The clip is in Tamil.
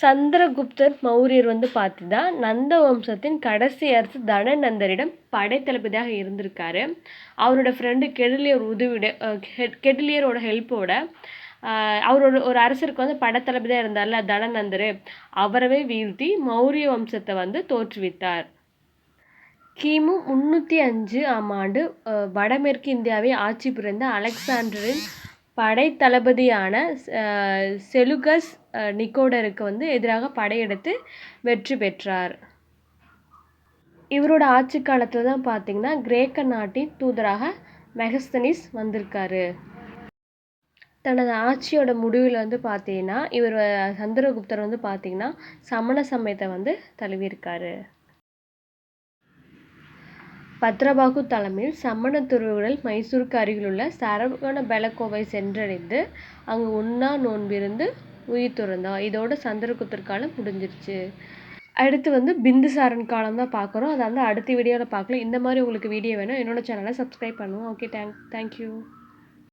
சந்திரகுப்தர் மௌரியர் வந்து பார்த்தீங்கன்னா நந்த வம்சத்தின் கடைசி அரசு தனநந்தரிடம் படைத்தளபதியாக இருந்திருக்காரு. அவரோட ஃப்ரெண்டு கெடிலியர் உதவியோட கெடிலியரோட ஹெல்ப்போட அவரோட ஒரு அரசருக்கு வந்து படைத்தளபதியாக இருந்தார்ல தனநந்தர். அவரவே வீழ்த்தி மௌரிய வம்சத்தை வந்து தோற்றுவித்தார். கிமு முந்நூற்றி அஞ்சு ஆம் ஆண்டு வடமேற்கு இந்தியாவை ஆட்சி புரிந்த அலெக்சாண்டரின் படைத்தளபதியான செலுகஸ் நிக்கோடருக்கு வந்து எதிராக படையெடுத்து வெற்றி பெற்றார். இவரோட ஆட்சி காலத்தில் தான் பார்த்திங்கன்னா கிரேக்க நாட்டின் தூதராக மெகஸ்தனிஸ் வந்திருக்காரு. தனது ஆட்சியோட முடிவில் வந்து பார்த்தீங்கன்னா இவர் சந்திரகுப்தர் வந்து பார்த்தீங்கன்னா சமண சமயத்தை வந்து தழுவியிருக்காரு. பத்ரபாகு தலைமையில் சமண துறவுகள் மைசூருக்கு அருகிலுள்ள சரவண பெலகோவை சென்றடைந்து அங்கு உண்ணா நோன்பிருந்து உயிர் துறந்தார் இதோட சந்திரகுப்தர் காலம் முடிஞ்சிருச்சு. அடுத்து வந்து பிந்துசாரன் காலம் தான் பார்க்குறோம். அதை வந்து அடுத்த வீடியோவில் பார்க்கலாம். இந்த மாதிரி உங்களுக்கு வீடியோ வேணும் என்னோடய சேனலை சப்ஸ்கிரைப் பண்ணுவோம். Okay thank thank you